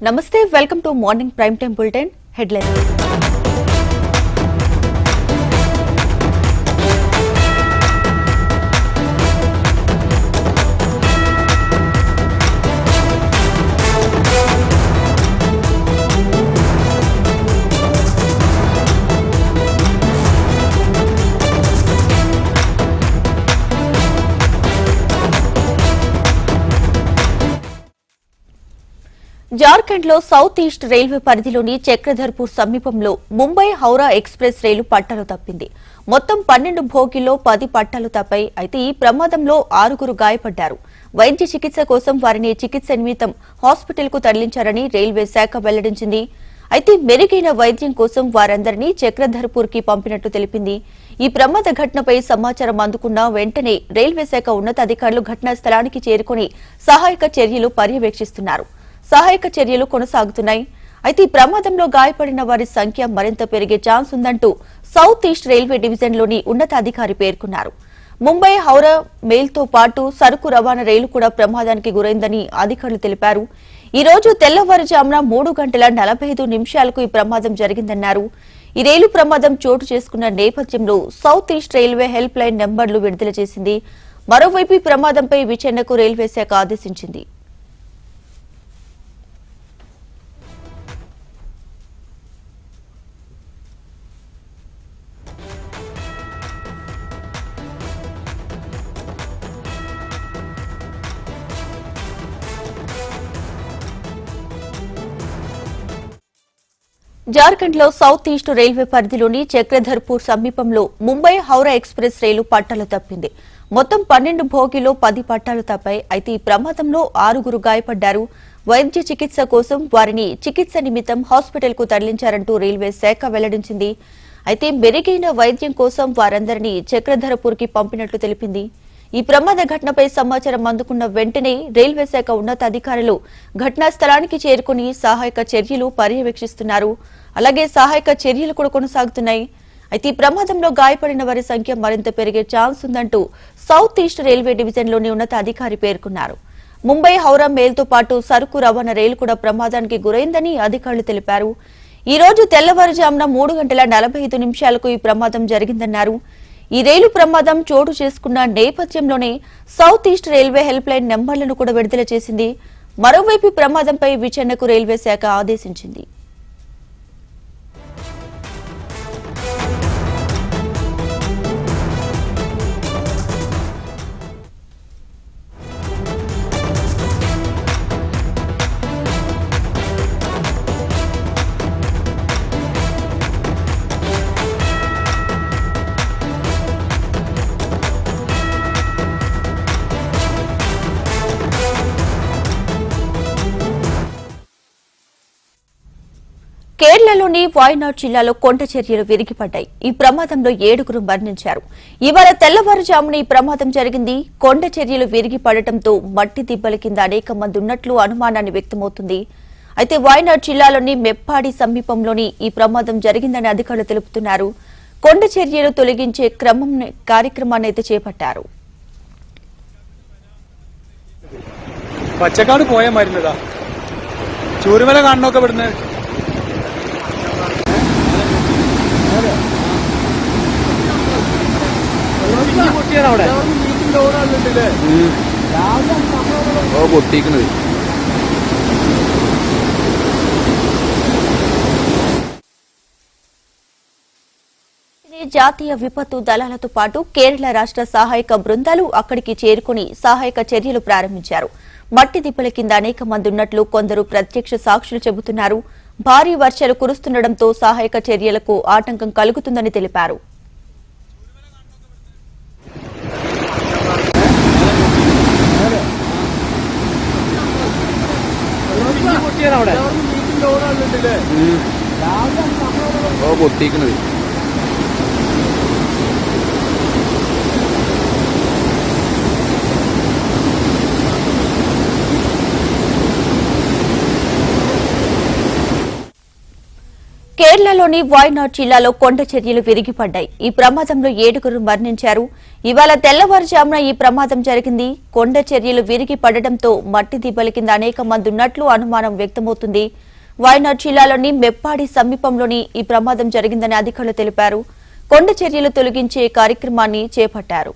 Namaste welcome to morning prime time bulletin headlines జార్ఖండ్లో south east railway పరిధిలోని చక్రధర్పూర్ సమీపంలో Mumbai Howrah express రైలు పట్టాలు తప్పింది. మొత్తం పన్నెండు భోగిలో పది పట్టాలు తప్పాయి. అయితే ఈ ప్రమాదంలో ఆరుగురు గాయపడ్డారు. వైద్య చికిత్స కోసం వారిని చికిత్స నిమిత్తం హాస్పిటల్కు తరలించారని రైల్వే శాఖ వెల్లడించింది. అయితే మెరుగైన వైద్యం కోసం వారందరినీ చక్రధర్పూర్కి పంపినట్టు తెలిపింది. ఈ ప్రమాద ఘటనపై సమాచారం అందుకున్న వెంటనే రైల్వే శాఖ ఉన్నతాధికారులు ఘటనా స్థలానికి చేరుకుని సహాయక చర్యలు పర్యవేక్షిస్తున్నారు. సహాయక చర్యలు కొనసాగుతున్నాయి. అయితే ఈ ప్రమాదంలో గాయపడిన వారి సంఖ్య మరింత పెరిగే ఛాన్స్ ఉందంటూ సౌత్ ఈస్ట్ రైల్వే డివిజన్లోని ఉన్నతాధికారి పేర్కొన్నారు. ముంబై హౌరా మెయిల్తో పాటు సరుకు రవాణా రైలు కూడా ప్రమాదానికి గురైందని అధికారులు తెలిపారు. ఈ రోజు తెల్లవారుజామున మూడు గంటల నలభై ఐదు నిమిషాలకు ఈ ప్రమాదం జరిగిందన్నారు. ఈ రైలు ప్రమాదం చోటు చేసుకున్న నేపథ్యంలో south east railway help line నెంబర్లు విడుదల చేసింది. మరోవైపు ఈ ప్రమాదంపై విచారణకు రైల్వే శాఖ ఆదేశించింది. జార్ఖండ్లో సౌత్ ఈస్ట్ రైల్వే పరిధిలోని చక్రధర్పూర్ సమీపంలో ముంబై హౌరా ఎక్స్ప్రెస్ రైలు పట్టాలు తప్పింది. మొత్తం పన్నెండు భోగిలో పది పట్టాలు తప్పాయి. అయితే ఈ ప్రమాదంలో ఆరుగురు గాయపడ్డారు. వైద్య చికిత్స కోసం వారిని చికిత్స నిమిత్తం హాస్పిటల్కు తరలించారంటూ రైల్వే శాఖ వెల్లడించింది. అయితే మెరుగైన వైద్యం కోసం వారందరినీ చక్రధరపూర్కి పంపినట్లు తెలిపింది. ఈ ప్రమాద ఘటనపై సమాచారం అందుకున్న వెంటనే రైల్వే శాఖ ఉన్నతాధికారులు ఘటనా స్థలానికి చేరుకుని సహాయక చర్యలు పర్యవేక్షిస్తున్నారు. అలాగే సహాయక చర్యలు కూడా కొనసాగుతున్నాయి. అయితే ఈ ప్రమాదంలో గాయపడిన వారి సంఖ్య మరింత పెరిగే ఛాన్స్ ఉందంటూ సౌత్ ఈస్ట్ రైల్వే డివిజన్లోని ఉన్నతాధికారి పేర్కొన్నారు. ముంబై హౌరా మేల్తో పాటు సరుకు రవాణా రైలు కూడా ప్రమాదానికి గురైందని అధికారులు తెలిపారు. ఈ రోజు తెల్లవారుజామున మూడు గంటల నలభై ఐదు నిమిషాలకు ఈ ప్రమాదం జరిగిందన్నారు. ఈ రైలు ప్రమాదం చోటు చేసుకున్న నేపథ్యంలోనే south east railway help line నెంబర్లను కూడా విడుదల చేసింది. మరోవైపు ప్రమాదంపై విచారణకు రైల్వే శాఖ ఆదేశించింది. కేరళలోని వాయనాడ్ జిల్లాలో కొండ చర్యలు విరిగిపడ్డాయి ఈ ప్రమాదంలో ఏడుగురు మరణించారు ఇవాళ తెల్లవారుజామున ఈ ప్రమాదం జరిగింది కొండ చర్యలు విరిగిపడటంతో మట్టి దిబ్బల కింద అనేక మంది ఉన్నట్లు అనుమానాన్ని వ్యక్తమవుతుంది అయితే వాయనాడ్ జిల్లాలోని మెప్పాడి సమీపంలోని ఈ ప్రమాదం జరిగిందని అధికారులు తెలుపుతున్నారు కొండ చర్యలు తొలగించే క్రమం కార్యక్రమాన్ని అయితే చేపట్టారు പച്ചക്കാട് പോയ മരുന്നതാ ചൂരുമല കാണണമൊക്കെ ഇവിടുന്ന് അവിടെ ഓ പൊട്ടിക്കണത് ఇది జాతీయ విపత్తు దళాలతో పాటు కేరళ రాష్ట్ర సహాయక బృందాలు అక్కడికి చేరుకుని సహాయక చర్యలు ప్రారంభించారు మట్టి దిబ్బల కింద అనేక మంది ఉన్నట్లు కొందరు ప్రత్యక్ష సాక్షులు చెబుతున్నారు భారీ వర్షాలు కురుస్తుండటంతో సహాయక చర్యలకు ఆటంకం కలుగుతుందని తెలిపారు അവിടെ ഓ പൊട്ടിക്കണത് కేరళలోని వాయనాడ్ జిల్లాలో కొండ చర్యలు విరిగిపడ్డాయి ఈ ప్రమాదంలో ఏడుగురు మరణించారు ఇవాళ తెల్లవారుజామున ఈ ప్రమాదం జరిగింది. కొండ చర్యలు విరిగి పడడంతో మట్టి దిబ్బల కింద అనేక మంది ఉన్నట్లు అనుమానం వ్యక్తమవుతుంది. వాయనాడ్ జిల్లాలోని మెప్పాడి సమీపంలోని ఈ ప్రమాదం జరిగిందని అధికారులు తెలిపారు. కొండ చర్యలు తొలగించే కార్యక్రమాన్ని చేపట్టారు.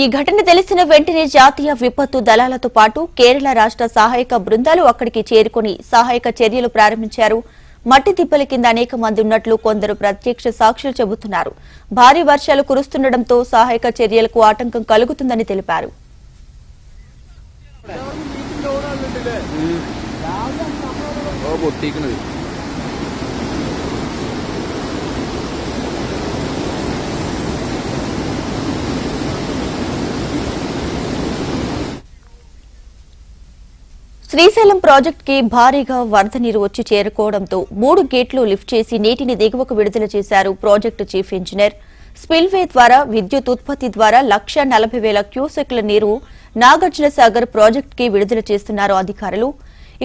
ఈ ఘటన తెలిసిన వెంటనే జాతీయ విపత్తు దళాలతో పాటు కేరళ రాష్ట్ర సహాయక బృందాలు అక్కడికి చేరుకుని సహాయక చర్యలు ప్రారంభించారు. మట్టి తిప్పల కింద అనేక మంది ఉన్నట్లు కొందరు ప్రత్యక్ష సాక్షులు చెబుతున్నారు. భారీ వర్షాలు కురుస్తుండటంతో సహాయక చర్యలకు ఆటంకం కలుగుతుందని తెలిపారు. ఓ శ్రీశైలం ప్రాజెక్టుకి భారీగా వరద నీరు వచ్చి చేరుకోవడంతో మూడు గేట్లు లిఫ్ట్ చేసి నీటిని దిగువకు విడుదల చేశారు ప్రాజెక్టు చీఫ్ ఇంజనీర్. స్పిల్వే ద్వారా విద్యుత్ ఉత్పత్తి ద్వారా లక్ష నలభై వేల క్యూసెక్ల నీరు నాగార్జున సాగర్ ప్రాజెక్టుకి విడుదల చేస్తున్నారు అధికారులు.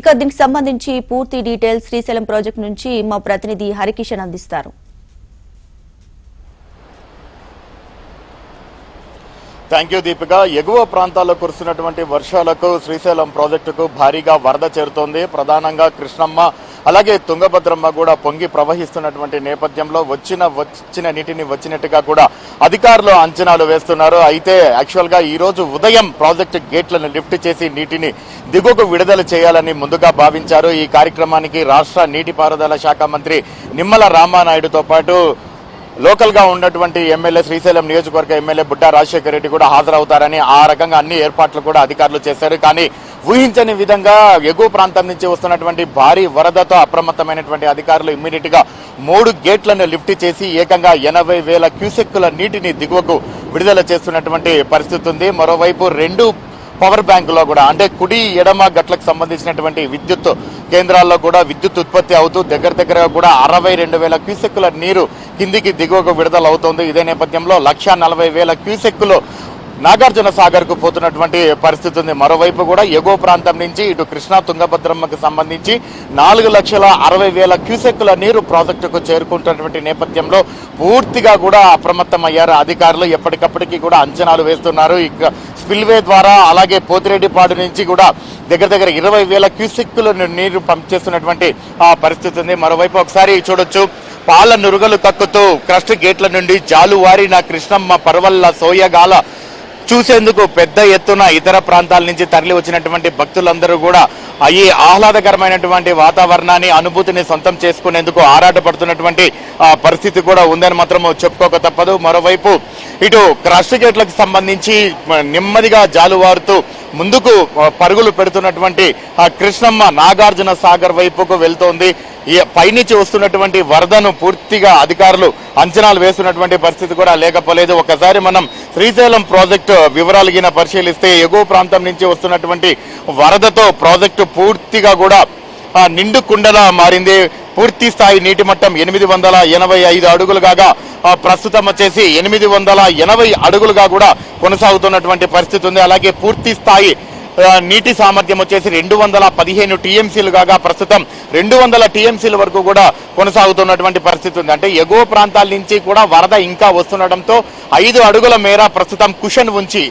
ఇక దీనికి సంబంధించి పూర్తి డీటెయిల్స్ శ్రీశైలం ప్రాజెక్టు నుంచి మా ప్రతినిధి హరికిషన్ అందిస్తారు. థ్యాంక్ యూ దీపిక ఎగువ ప్రాంతాల్లో కురుస్తున్నటువంటి వర్షాలకు శ్రీశైలం ప్రాజెక్టుకు భారీగా వరద చేరుతోంది. ప్రధానంగా కృష్ణమ్మ అలాగే తుంగభద్రమ్మ కూడా పొంగి ప్రవహిస్తున్నటువంటి నేపథ్యంలో వచ్చిన వచ్చిన నీటిని వచ్చినట్టుగా కూడా అధికారులు అంచనాలు వేస్తున్నారు. అయితే యాక్చువల్గా ఉదయం ప్రాజెక్టు గేట్లను లిఫ్ట్ చేసి నీటిని దిగువకు విడుదల చేయాలని ముందుగా భావించారు. ఈ కార్యక్రమానికి రాష్ట్ర నీటిపారుదల శాఖ మంత్రి నిమ్మల రామానాయుడుతో పాటు లోకల్గా ఉన్నటువంటి ఎమ్మెల్యే శ్రీశైలం నియోజకవర్గ ఎమ్మెల్యే బుడ్డా రాజశేఖర రెడ్డి కూడా హాజరవుతారని ఆ రకంగా అన్ని ఏర్పాట్లు కూడా అధికారులు చేశారు. కానీ ఊహించని విధంగా ఎగువ ప్రాంతం నుంచి వస్తున్నటువంటి భారీ వరదతో అప్రమత్తమైనటువంటి అధికారులు ఇమ్మీడియట్గా మూడు గేట్లను లిఫ్ట్ చేసి ఏకంగా ఎనభై వేల క్యూసెక్కుల నీటిని దిగువకు విడుదల చేస్తున్నటువంటి పరిస్థితి ఉంది. మరోవైపు రెండు పవర్ బ్యాంకులో కూడా అంటే కుడి ఎడమ గట్లకు సంబంధించినటువంటి విద్యుత్ కేంద్రాల్లో కూడా విద్యుత్ ఉత్పత్తి అవుతూ దగ్గర దగ్గరగా కూడా అరవై రెండు వేల క్యూసెక్కుల నీరు కిందికి దిగువకు విడుదల అవుతోంది ఇదే నేపథ్యంలో లక్ష నలభై వేల క్యూసెక్కులు నాగార్జున సాగర్కు పోతున్నటువంటి పరిస్థితి ఉంది. మరోవైపు కూడా ఎగువ ప్రాంతం నుంచి ఇటు కృష్ణా తుంగభద్రమ్మకు సంబంధించి నాలుగు లక్షల అరవై వేల క్యూసెక్కుల నీరు ప్రాజెక్టుకు చేరుకుంటున్నటువంటి నేపథ్యంలో పూర్తిగా కూడా అప్రమత్తమయ్యారు అధికారులు. ఎప్పటికప్పటికి కూడా అంచనాలు వేస్తున్నారు. ఇక స్పిల్వే ద్వారా అలాగే పోతిరెడ్డిపాడు నుంచి కూడా దగ్గర దగ్గర ఇరవై వేల క్యూసెక్కుల నీరు పంప్ చేస్తున్నటువంటి ఆ పరిస్థితి ఉంది. మరోవైపు ఒకసారి చూడొచ్చు. పాల నురుగలు కక్కుతూ క్రస్ట్ గేట్ల నుండి జాలువారిన కృష్ణమ్మ పర్వల్ల సోయగాల చూసేందుకు పెద్ద ఎత్తున ఇతర ప్రాంతాల నుంచి తరలి వచ్చినటువంటి భక్తులందరూ కూడా ఈ ఆహ్లాదకరమైనటువంటి వాతావరణాన్ని అనుభూతిని సొంతం చేసుకునేందుకు ఆరాటపడుతున్నటువంటి పరిస్థితి కూడా ఉందని మాత్రం చెప్పుకోక తప్పదు. మరోవైపు ఇటు క్రష్ గేట్లకు సంబంధించి నెమ్మదిగా జాలువారుతూ ముందుకు పరుగులు పెడుతున్నటువంటి ఆ కృష్ణమ్మ నాగార్జున సాగర్ వైపుకు వెళ్తోంది. ఈ పైనుంచి వస్తున్నటువంటి వరదను పూర్తిగా అధికారులు అంచనాలు వేస్తున్నటువంటి పరిస్థితి కూడా లేకపోలేదు. ఒకసారి మనం శ్రీశైలం ప్రాజెక్టు వివరాలు గిన పరిశీలిస్తే ఎగువ ప్రాంతం నుంచి వస్తున్నటువంటి వరదతో ప్రాజెక్టు పూర్తిగా కూడా నిండు కుండలా మారింది పూర్తి స్థాయి నీటి మట్టం ఎనిమిది వందల ఎనభై ఐదు అడుగులు కాగా ప్రస్తుతం వచ్చేసి ఎనిమిది వందల ఎనభై అడుగులుగా కూడా కొనసాగుతున్నటువంటి పరిస్థితి ఉంది. అలాగే పూర్తి స్థాయి నీటి సామర్థ్యం వచ్చేసి రెండు వందల పదిహేను టీఎంసీలు కాగా ప్రస్తుతం రెండు వందల టీఎంసీల వరకు కూడా కొనసాగుతున్నటువంటి పరిస్థితి ఉంది. అంటే ఎగువ ప్రాంతాల నుంచి కూడా వరద ఇంకా వస్తుండటంతో ఐదు అడుగుల మేర ప్రస్తుతం కుషన్ ఉంచి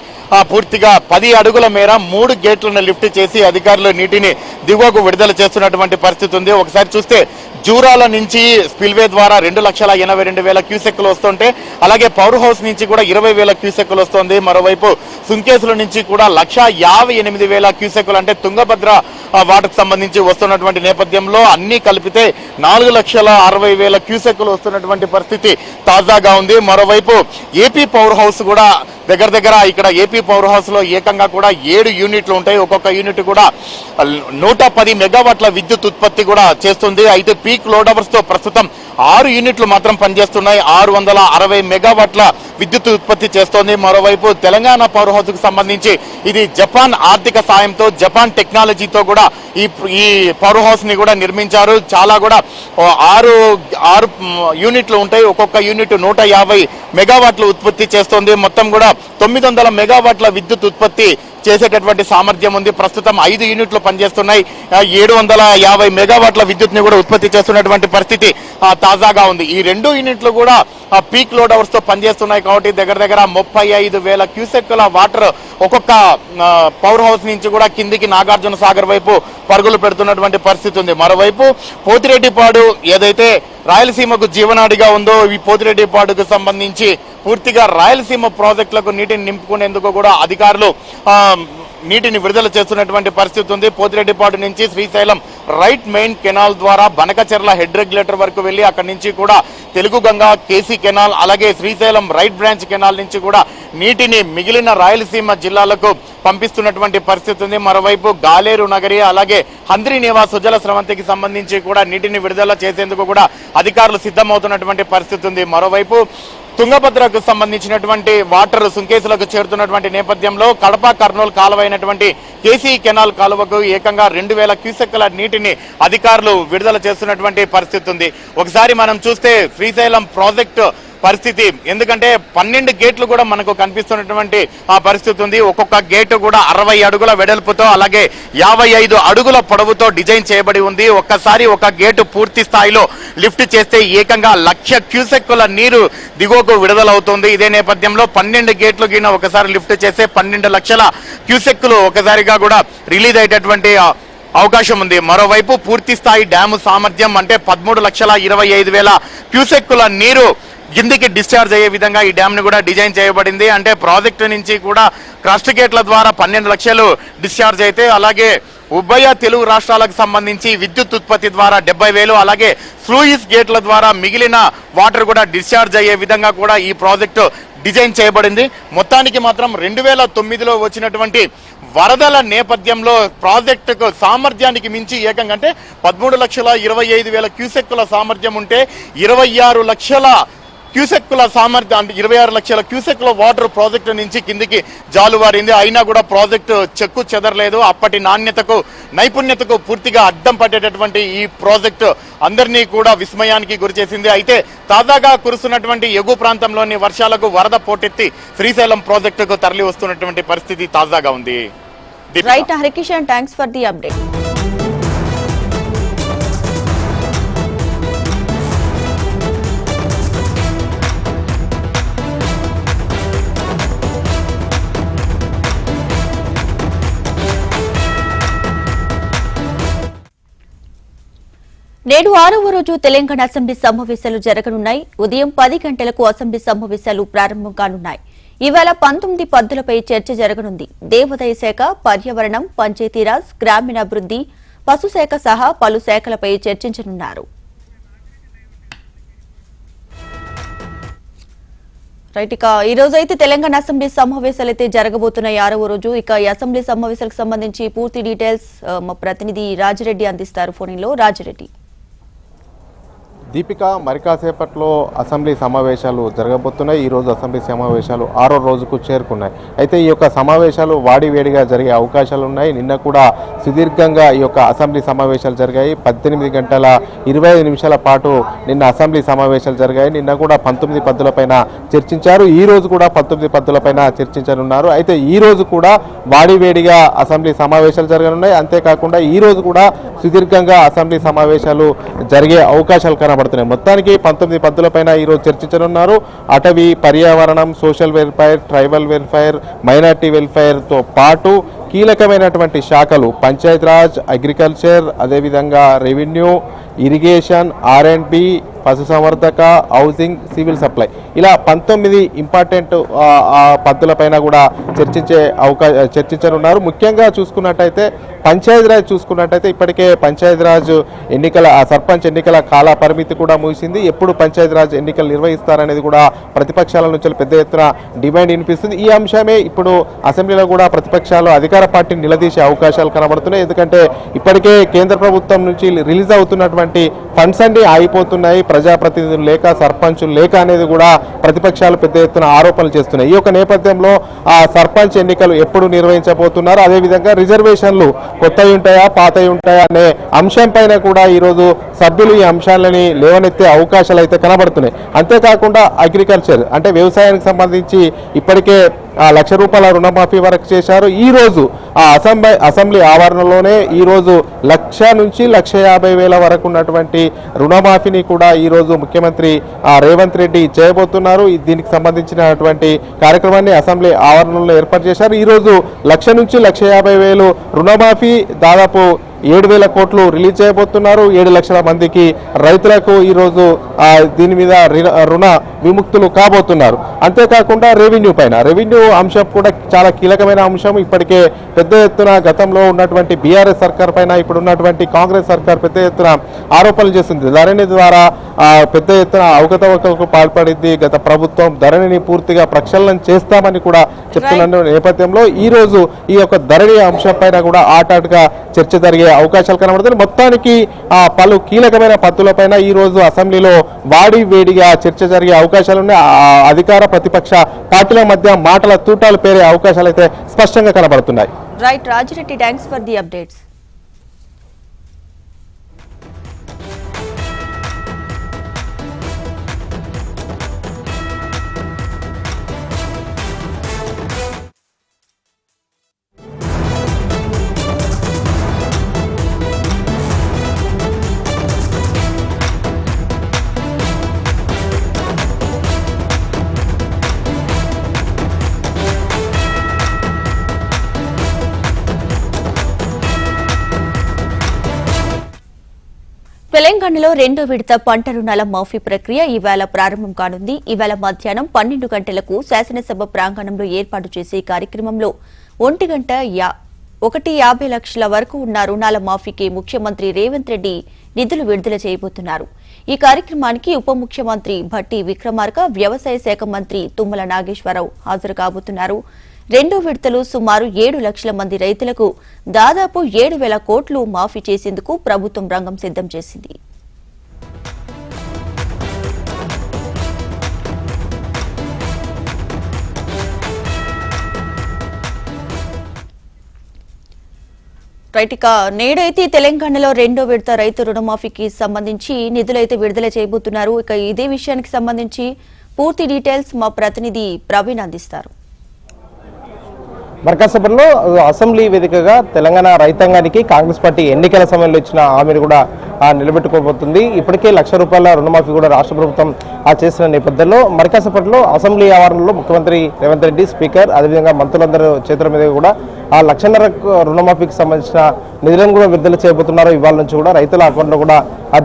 పూర్తిగా పది అడుగుల మేర మూడు గేట్లను లిఫ్ట్ చేసి అధికారులు నీటిని దిగువకు విడుదల చేస్తున్నటువంటి పరిస్థితి ఉంది. ఒకసారి చూస్తే జూరాల నుంచి స్పిల్వే ద్వారా రెండు లక్షల ఎనభై రెండు వేల క్యూసెక్కులు వస్తుంటే అలాగే పవర్ హౌస్ నుంచి కూడా ఇరవై వేల క్యూసెక్కులు వస్తుంది. మరోవైపు సుంకేసుల నుంచి కూడా లక్ష యాభై ఎనిమిది వేల క్యూసెక్లు అంటే తుంగభద్ర వాటకు వాటికి సంబంధించి వస్తున్నటువంటి నేపథ్యంలో అన్నీ కలిపితే నాలుగు లక్షల అరవై వేల క్యూసెక్లు వస్తున్నటువంటి పరిస్థితి తాజాగా ఉంది. మరోవైపు ఏపీ పవర్ హౌస్ కూడా దగ్గర దగ్గర ఇక్కడ ఏపీ పవర్ హౌస్లో ఏకంగా కూడా ఏడు యూనిట్లు ఉంటాయి. ఒక్కొక్క యూనిట్ కూడా నూట పది మెగావాట్ల విద్యుత్ ఉత్పత్తి కూడా చేస్తుంది. అయితే పీక్ లోడ్ అవర్స్తో ప్రస్తుతం ఆరు యూనిట్లు మాత్రం పనిచేస్తున్నాయి. ఆరు వందల అరవై మెగావాట్ల విద్యుత్ ఉత్పత్తి చేస్తోంది. మరోవైపు తెలంగాణ పవర్ హౌస్కు సంబంధించి ఇది జపాన్ ఆర్థిక సాయంతో జపాన్ టెక్నాలజీతో కూడా ఈ ఈ పవర్ హౌస్ని కూడా నిర్మించారు. చాలా కూడా ఆరు ఆరు యూనిట్లు ఉంటాయి. ఒక్కొక్క యూనిట్ నూట యాభై మెగావాట్లు ఉత్పత్తి చేస్తోంది. మొత్తం కూడా తొమ్మిది వందల మెగావాట్ల విద్యుత్ ఉత్పత్తి చేసేటటువంటి సామర్థ్యం ఉంది. ప్రస్తుతం ఐదు యూనిట్లు పనిచేస్తున్నాయి. ఏడు వందల యాభై మెగావాట్ల విద్యుత్ని కూడా ఉత్పత్తి చేస్తున్నటువంటి పరిస్థితి తాజాగా ఉంది. ఈ రెండు యూనిట్లు కూడా పీక్ లోడ్ అవర్స్తో పనిచేస్తున్నాయి కాబట్టి దగ్గర దగ్గర ముప్పై ఐదు వేల క్యూసెక్కుల వాటర్ ఒక్కొక్క పవర్ హౌస్ నుంచి కూడా కిందికి నాగార్జున సాగర్ వైపు పరుగులు పెడుతున్నటువంటి పరిస్థితి ఉంది. మరోవైపు పోతిరెడ్డిపాడు ఏదైతే రాయలసీమకు జీవనాడిగా ఉందో ఈ పోతిరెడ్డిపాడుకు సంబంధించి పూర్తిగా రాయలసీమ ప్రాజెక్టులకు నీటిని నింపుకునేందుకు కూడా అధికారులు నీటిని విడుదల చేస్తున్నటువంటి పరిస్థితి ఉంది. పోతిరెడ్డిపాడు నుంచి శ్రీశైలం రైట్ మెయిన్ కెనాల్ ద్వారా బనకచెర్ల హెడ్ రెగ్యులేటర్ వరకు వెళ్ళి అక్కడి నుంచి కూడా తెలుగు గంగా కేసీ కెనాల్ అలాగే శ్రీశైలం రైట్ బ్రాంచ్ కెనాల్ నుంచి కూడా నీటిని మిగిలిన రాయలసీమ జిల్లాలకు పంపిస్తున్నటువంటి పరిస్థితి ఉంది. మరోవైపు గాలేరు నగరి అలాగే హంద్రి నివా సుజల స్రవంతికి సంబంధించి కూడా నీటిని విడుదల చేసేందుకు కూడా అధికారులు సిద్ధమవుతున్నటువంటి పరిస్థితి ఉంది. మరోవైపు తుంగభద్రకు సంబంధించినటువంటి వాటర్ సుంకేసులకు చేరుతున్నటువంటి నేపథ్యంలో కడప కర్నూలు కాలువ అయినటువంటి కేసీ కెనాల్ కాలువకు ఏకంగా రెండు వేల క్యూసెక్కుల నీటిని అధికారులు విడుదల చేస్తున్నటువంటి పరిస్థితి ఉంది. ఒకసారి మనం చూస్తే శ్రీశైలం ప్రాజెక్టు పరిస్థితి. ఎందుకంటే పన్నెండు గేట్లు కూడా మనకు కనిపిస్తున్నటువంటి ఆ పరిస్థితి ఉంది. ఒక్కొక్క గేటు కూడా అరవై అడుగుల వెడల్పుతో అలాగే యాభై ఐదు అడుగుల పొడవుతో డిజైన్ చేయబడి ఉంది. ఒక్కసారి ఒక గేటు పూర్తి స్థాయిలో లిఫ్ట్ చేస్తే ఏకంగా లక్ష క్యూసెక్కుల నీరు దిగువకు విడుదలవుతుంది. ఇదే నేపథ్యంలో పన్నెండు గేట్లు గిన ఒకసారి లిఫ్ట్ చేస్తే పన్నెండు లక్షల క్యూసెక్కులు ఒకసారిగా కూడా రిలీజ్ అయ్యేటటువంటి అవకాశం ఉంది. మరోవైపు పూర్తి స్థాయి డ్యాము సామర్థ్యం అంటే పదమూడు లక్షల ఇరవై ఐదు వేల క్యూసెక్కుల నీరు కిందికి డిశ్చార్జ్ అయ్యే విధంగా ఈ డ్యామ్ని కూడా డిజైన్ చేయబడింది. అంటే ప్రాజెక్టు నుంచి కూడా క్రస్ట్ గేట్ల ద్వారా పన్నెండు లక్షలు డిశ్చార్జ్ అయితే అలాగే ఉభయ తెలుగు రాష్ట్రాలకు సంబంధించి విద్యుత్ ఉత్పత్తి ద్వారా డెబ్బై వేలు అలాగే స్లూయిస్ గేట్ల ద్వారా మిగిలిన వాటర్ కూడా డిశ్చార్జ్ అయ్యే విధంగా కూడా ఈ ప్రాజెక్టు డిజైన్ చేయబడింది. మొత్తానికి మాత్రం రెండు వేల తొమ్మిదిలో వచ్చినటువంటి వరదల నేపథ్యంలో ప్రాజెక్టుకు సామర్థ్యానికి మించి ఏకంగా అంటే పదమూడు లక్షల ఇరవై ఐదు వేల క్యూసెక్కుల సామర్థ్యం ఉంటే ఇరవై ఆరు లక్షల క్యూసెక్కుల సామర్థ్యం అంటే ఇరవై ఆరు లక్షల క్యూసెక్ల వాటర్ ప్రాజెక్టు నుంచి కిందికి జాలువారింది. అయినా కూడా ప్రాజెక్టు చెక్కు చెదరలేదు. అప్పటి నాణ్యతకు నైపుణ్యతకు పూర్తిగా అడ్డం పట్టేటటువంటి ఈ ప్రాజెక్టు అందరినీ కూడా విస్మయానికి గురిచేసింది అయితే తాజాగా కురుస్తున్నటువంటి ఎగువ ప్రాంతంలోని వర్షాలకు వరద పోటెత్తి శ్రీశైలం ప్రాజెక్టుకు తరలి వస్తున్నటువంటి పరిస్థితి తాజాగా ఉంది. Right Harikishan thanks for the update నేడు ఆరవ రోజు తెలంగాణ అసెంబ్లీ సమావేశాలు జరగనున్నాయి. ఉదయం పది గంటలకు అసెంబ్లీ సమావేశాలు ప్రారంభం కానున్నాయి. ఇవాళ పంతొమ్మిది పద్దులపై చర్చ జరగనుంది. దేవాదాయ శాఖ పర్యావరణం పంచాయతీరాజ్ గ్రామీణాభివృద్ధి పశుశాఖ సహా పలు శాఖలపై చర్చించనున్నారు. రైట్ ఇక ఈ రోజు అయితే తెలంగాణ అసెంబ్లీ సమావేశాలు అయితే జరగబోతున్నాయి. ఆరవ రోజు ఇక ఈ అసెంబ్లీ సమావేశాలకు సంబంధించి పూర్తి డీటెయిల్స్ మా ప్రతినిధి రాజిరెడ్డి అందిస్తారు ఫోన్లో రాజిరెడ్డి. దీపిక మరికాసేపట్లో అసెంబ్లీ సమావేశాలు జరగబోతున్నాయి. ఈరోజు అసెంబ్లీ సమావేశాలు ఆరో రోజుకు చేరుకున్నాయి. అయితే ఈ యొక్క సమావేశాలు వాడివేడిగా జరిగే అవకాశాలు ఉన్నాయి. నిన్న కూడా సుదీర్ఘంగా ఈ యొక్క అసెంబ్లీ సమావేశాలు జరిగాయి. పద్దెనిమిది గంటల ఇరవై ఐదు నిమిషాల పాటు నిన్న అసెంబ్లీ సమావేశాలు జరిగాయి. నిన్న కూడా పంతొమ్మిది పద్దులపైన చర్చించారు. ఈ రోజు కూడా పంతొమ్మిది పద్దులపైన చర్చించనున్నారు. అయితే ఈ రోజు కూడా వాడివేడిగా అసెంబ్లీ సమావేశాలు జరగనున్నాయి. అంతేకాకుండా ఈ రోజు కూడా సుదీర్ఘంగా అసెంబ్లీ సమావేశాలు జరిగే అవకాశాలు కనబడుతున్నాయి మొత్తానికి పంతొమ్మిది పద్దులపైన ఈరోజు చర్చించనున్నారు. అటవీ పర్యావరణం social welfare tribal welfare minority వెల్ఫేర్తో పాటు కీలకమైనటువంటి శాఖలు పంచాయతీరాజ్ అగ్రికల్చర్ అదేవిధంగా రెవెన్యూ ఇరిగేషన్ ఆర్ఎండ్బి పశుసంవర్ధక హౌసింగ్ సివిల్ సప్లై. ఇలా పంతొమ్మిది ఇంపార్టెంట్ ఆ, పద్ధతులపైన కూడా చర్చించే అవకాశ చర్చించనున్నారు. ముఖ్యంగా చూసుకున్నట్టయితే పంచాయతీరాజ్ చూసుకున్నట్టయితే ఇప్పటికే పంచాయతీరాజ్ ఎన్నికల సర్పంచ్ ఎన్నికల కాల పరిమితి కూడా ముగిసింది. ఎప్పుడు పంచాయతీరాజ్ ఎన్నికలు నిర్వహిస్తారనేది కూడా ప్రతిపక్షాల నుంచి పెద్ద ఎత్తున డిమాండ్ వినిపిస్తుంది. ఈ అంశమే ఇప్పుడు అసెంబ్లీలో కూడా ప్రతిపక్షాలు అధికార పార్టీని నిలదీసే అవకాశాలు కనబడుతున్నాయి. ఎందుకంటే ఇప్పటికే కేంద్ర ప్రభుత్వం నుంచి రిలీజ్ అవుతున్నటువంటి ఫండ్స్ అన్ని ఆగిపోతున్నాయి. ప్రజాప్రతినిధులు లేక సర్పంచులు లేక అనేది కూడా ప్రతిపక్షాలు పెద్ద ఎత్తున ఆరోపణలు చేస్తున్నాయి. ఈ యొక్క నేపథ్యంలో ఆ సర్పంచ్ ఎన్నికలు ఎప్పుడు నిర్వహించబోతున్నారు? అదేవిధంగా రిజర్వేషన్లు కొత్తవి ఉంటాయా పాతవి ఉంటాయా అనే అంశం పైన కూడా ఈరోజు సభ్యులు ఈ అంశాలని లేవనెత్తే అవకాశాలు అయితే కనబడుతున్నాయి. అంతేకాకుండా అగ్రికల్చర్ అంటే వ్యవసాయానికి సంబంధించి ఇప్పటికే లక్ష రూపాయల రుణమాఫీ వరకు చేశారు. ఈ రోజు ఆ అసెంబ్లీ అసెంబ్లీ ఆవరణలోనే ఈరోజు లక్ష నుంచి లక్ష యాభై వేల వరకు ఉన్నటువంటి రుణమాఫీని కూడా ఈరోజు ముఖ్యమంత్రి ఆ, రేవంత్ రెడ్డి చేయబోతున్నారు. దీనికి సంబంధించినటువంటి కార్యక్రమాన్ని అసెంబ్లీ ఆవరణలో ఏర్పాటు చేశారు. ఈరోజు లక్ష నుంచి లక్ష యాభై వేలు రుణమాఫీ దాదాపు ఏడు వేల కోట్లు రిలీజ్ చేయబోతున్నారు. ఏడు లక్షల మందికి రైతులకు ఈరోజు దీని మీద రుణ విముక్తులు కాబోతున్నారు. అంతేకాకుండా రెవెన్యూ పైన రెవెన్యూ అంశం కూడా చాలా కీలకమైన అంశం. ఇప్పటికే పెద్ద ఎత్తున గతంలో ఉన్నటువంటి బీఆర్ఎస్ సర్కార్ పైన ఇప్పుడు ఉన్నటువంటి కాంగ్రెస్ సర్కార్ పెద్ద ఎత్తున ఆరోపణలు చేస్తుంది ధరణి ద్వారా పెద్ద ఎత్తున అవకతవకలకు పాల్పడింది గత ప్రభుత్వం. ధరణిని పూర్తిగా ప్రక్షాళన చేస్తామని కూడా చెప్తున్న నేపథ్యంలో ఈ రోజు ఈ యొక్క ధరణి అంశం పైన కూడా ఆటాటుగా చర్చ జరిగే అవకాశాలు కనబడుతున్నాయి. మొత్తానికి ఆ పలు కీలకమైన పత్తులపైన ఈ రోజు అసెంబ్లీలో వాడి వేడిగా చర్చ జరిగే అవకాశాలు ఉన్నాయి. ఆ అధికార ప్రతిపక్ష పార్టీల మధ్య మాటల తూటాలు పేరే అవకాశాలు అయితే స్పష్టంగా కనబడుతున్నాయి. Right Rajireddy thanks for the updates తెలంగాణలో రెండో విడత పంట రుణాల మాఫీ ప్రక్రియ ఇవాళ ప్రారంభం కానుంది. ఇవాళ మధ్యాహ్నం పన్నెండు గంటలకు శాసనసభ ప్రాంగణంలో ఏర్పాటు చేసే కార్యక్రమంలో ఒంటి గంట యా- ఒకటి యాభై లక్షల వరకు ఉన్న రుణాల మాఫీకి ముఖ్యమంత్రి రేవంత్ రెడ్డి నిధులు విడుదల చేయబోతున్నారు. ఈ కార్యక్రమానికి ఉప ముఖ్యమంత్రి భట్టి విక్రమార్క వ్యవసాయ శాఖ మంత్రి తుమ్మల నాగేశ్వరరావు హాజరు కాబోతున్నారు. రెండో విడతలు సుమారు ఏడు లక్షల మంది రైతులకు దాదాపు ఏడు వేల కోట్లు మాఫీ చేసేందుకు ప్రభుత్వం రంగం సిద్ధం చేసింది. రైట్ ఇక నేడైతే తెలంగాణలో రెండో విడత రైతు రుణమాఫీకి సంబంధించి నిధులైతే విడుదల చేయబోతున్నారు. ఇక ఇదే విషయానికి సంబంధించి పూర్తి డీటెయిల్స్ మా ప్రతినిధి ప్రవీణ్ అందిస్తారు. మర్కాసభలో అసెంబ్లీ వేదికగా తెలంగాణ రైతాంగానికి కాంగ్రెస్ పార్టీ ఎన్నికల సమయంలో ఇచ్చిన హామీని కూడా నిలబెట్టుకోబోతుంది. ఇప్పటికే లక్ష రూపాయల రుణమాఫీ కూడా రాష్ట్ర ప్రభుత్వం ఆ చేసిన నేపథ్యంలో మరికాసపట్లో అసెంబ్లీ ఆవరణలో ముఖ్యమంత్రి రేవంత్ రెడ్డి స్పీకర్ అదేవిధంగా మంత్రులందరూ చేతుల మీద కూడా ఆ లక్షన్నర రుణమాఫీకి సంబంధించిన నిధులను కూడా విడుదల చేయబోతున్నారు. ఇవాళ నుంచి కూడా రైతుల అకౌంట్లో కూడా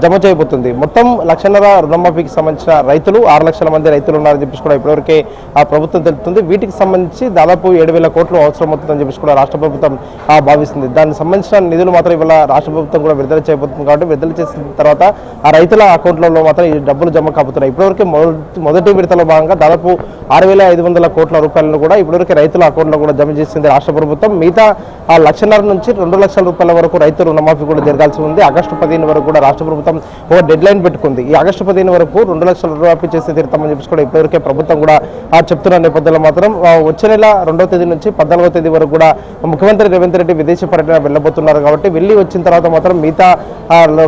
జమ చేయబోతుంది. మొత్తం లక్షన్నర రుణమాఫీకి సంబంధించిన రైతులు ఆరు లక్షల మంది రైతులు ఉన్నారని చెప్పేసి కూడా ఇప్పటివరకే ఆ ప్రభుత్వం తెలుపుతుంది. వీటికి సంబంధించి దాదాపు ఏడు వేల కోట్లు అవసరం అవుతుందని చెప్పేసి కూడా రాష్ట్ర ప్రభుత్వం భావిస్తుంది. దానికి సంబంధించిన నిధులు మాత్రం ఇవాళ రాష్ట్ర ప్రభుత్వం కూడా విడుదల చేయబోతుంది కాబట్టి విడుదల చేసిన తర్వాత ఆ రైతుల అకౌంట్లలో మాత్రం ఈ డబ్బులు జమ కాబోతున్నాయి. ఇప్పటివరకు మొదటి మొదటి విడతలో భాగంగా దాదాపు ఆరు వేల ఐదు వందల కోట్ల రూపాయలను కూడా ఇప్పటివరకు రైతుల అకౌంట్లో కూడా జమ చేసింది రాష్ట్ర ప్రభుత్వం. మిగతా ఆ లక్షన్నర నుంచి రెండు లక్షల రూపాయల వరకు రైతు రుణమాఫీ కూడా జరగాల్సి ఉంది. ఆగస్టు పదిహేను వరకు కూడా రాష్ట్ర ప్రభుత్వం ఒక డెడ్ లైన్ పెట్టుకుంది. ఈ ఆగస్టు పదిహేను వరకు రెండు లక్షల రుణమాఫీ చేసి తీరుతామని చెప్పేసి కూడా ఇప్పటివరకే ప్రభుత్వం కూడా ఆ చెప్తున్న నేపథ్యంలో మాత్రం వచ్చే నెల రెండవ తేదీ నుంచి పద్నాలుగో తేదీ వరకు కూడా ముఖ్యమంత్రి రేవంత్ రెడ్డి విదేశీ పర్యటన వెళ్ళబోతున్నారు కాబట్టి వెళ్ళి వచ్చిన తర్వాత మాత్రం మిగతా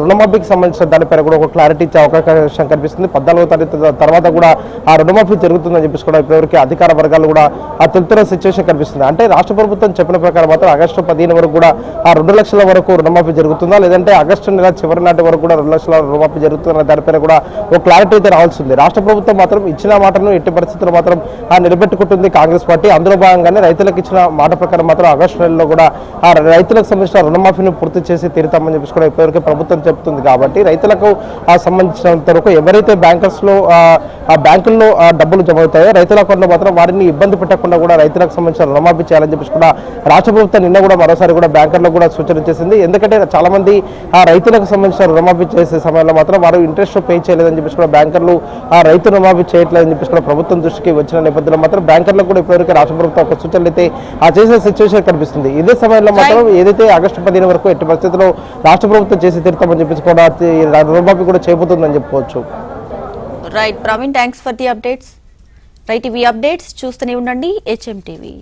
రుణమాఫీకి సంబంధించిన దానిపైన కూడా ఒక క్లారిటీ ఇచ్చే అవకాశం కనిపిస్తుంది. పద్నాలుగో తారీఖు తర్వాత కూడా ఆ రుణమాఫీ జరుగుతుందని చెప్పేసి కూడా ఇప్పటివరకు అధికార వర్గాలు కూడా ఆ తెలుతున్న సిచ్యువేషన్ కనిపిస్తుంది. అంటే రాష్ట్ర ప్రభుత్వం చెప్పిన ప్రకారం మాత్రం ఆగస్టు పదిహేను వరకు కూడా ఆ రెండు లక్షల లక్షల వరకు రుణమాఫీ జరుగుతుందా? లేదంటే ఆగస్టు నెల చివరి నాటి వరకు కూడా రెండు లక్షల రుణమాఫీ జరుగుతున్న దానిపైన కూడా ఒక క్లారిటీ అయితే రావాల్సింది రాష్ట్ర ప్రభుత్వం మాత్రం ఇచ్చిన మాటను ఎట్టి పరిస్థితుల్లో మాత్రం ఆ నిలబెట్టుకుంటుంది కాంగ్రెస్ పార్టీ. అందులో భాగంగానే రైతులకు ఇచ్చిన మాట ప్రకారం మాత్రం ఆగస్టు నెలలో కూడా ఆ రైతులకు సంబంధించిన రుణమాఫీని పూర్తి చేసి తీరుతామని చెప్పేసి కూడా ఇప్పటివరకు ప్రభుత్వం చెప్తుంది కాబట్టి రైతులకు ఆ సంబంధించినంత వరకు ఎవరైతే బ్యాంకర్స్లో ఆ, బ్యాంకుల్లో డబ్బులు జమ అవుతాయో రైతుల అకౌంట్లో మాత్రం వారిని ఇబ్బంది పెట్టకుండా కూడా రైతులకు సంబంధించిన రుణమాఫీ చేయాలని చెప్పేసి కూడా రాష్ట్ర ప్రభుత్వం నిన్న కూడా మరోసారి కూడా బ్యాంకర్లకు కూడా సూచన చేసింది. ఎందుకంటే చాలా మంది ఆ రైతులకు సంబంధించిన రుణమాఫీ చేసే సమయంలో మాత్రం వారు ఇంట్రెస్ట్ పే చేయలేదని చెప్పేసి కూడా బ్యాంకర్లు ఆ రైతు రుణమాఫీ చేయట్లేదని చెప్పేసి కూడా ప్రభుత్వం దృష్టికి వచ్చిన నేపథ్యంలో మాత్రం బ్యాంకర్లకు కూడా ఇప్పటివరకు రాష్ట్ర ప్రభుత్వం ఒక సూచనలు అయితే ఆ చేసే సిచ్యువేషన్ కనిపిస్తుంది. ఇదే సమయంలో మాత్రం ఏదైతే ఆగస్టు పదిహేను వరకు ఎట్టి పరిస్థితుల్లో రాష్ట్ర ప్రభుత్వం చేసి తీరుతామని చెప్పేసి కూడా రుణమాఫీ కూడా చేయబోతుందని చెప్పుకోవచ్చు. Right Praveen thanks for the updates right ఇవి అప్డేట్స్ చూస్తూనే ఉండండి హెచ్ఎం టీవీ